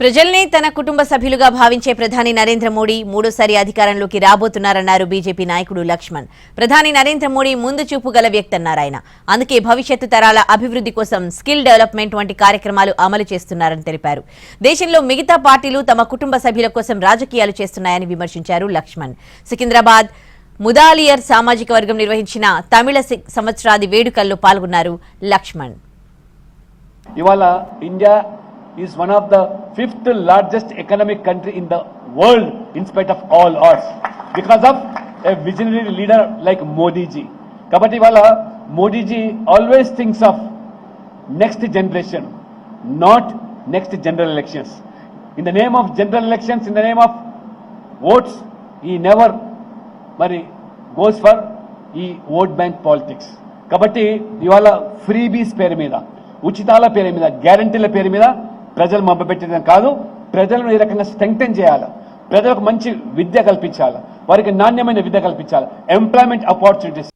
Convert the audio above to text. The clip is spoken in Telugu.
ప్రజల్ని తన కుటుంబ సభ్యులుగా భావించే ప్రధాని నరేంద్ర మోడీ మూడోసారి అధికారంలోకి రాబోతున్నారన్నారు బీజేపీ నాయకుడు లక్ష్మణ్. ప్రధాని నరేంద్ర మోడీ ముందు చూపు గల వ్యక్తన్నారు ఆయన. అందుకే భవిష్యత్తు తరాల అభివృద్ధి కోసం స్కిల్ డెవలప్మెంట్ వంటి కార్యక్రమాలు అమలు చేస్తున్నారని తెలిపారు. దేశంలో మిగతా పార్టీలు తమ కుటుంబ సభ్యుల కోసం రాజకీయాలు చేస్తున్నాయని విమర్శించారు లక్ష్మణ్. సికింద్రాబాద్ ముదాలియర్ సామాజిక వర్గం నిర్వహించిన తమిళ సంవత్సరాది వేడుకల్లో పాల్గొన్నారు లక్ష్మణ్. ఇవాళ India is one of the fifth largest economic country in the world in spite of all odds because of a visionary leader like Modiji కాబట్టి ఇవాళ Modiji always thinks of next generation not next general elections in the name of general elections in the name of votes he never మరి గోస్ ఫర్ ఈ ఓట్ బ్యాంక్ పాలిటిక్స్ కాబట్టి ఇవాళ ఫ్రీబీస్ పేరు మీద ఉచితాల పేరు మీద గ్యారంటీల పేరు మీద ప్రజలు మభ్యపెట్టడం కాదు ప్రజలను ఈ రకంగా స్ట్రెంగ్టన్ చేయాలి. ప్రజలకు మంచి విద్య కల్పించాలి. వారికి నాణ్యమైన విద్య కల్పించాలి. Employment opportunities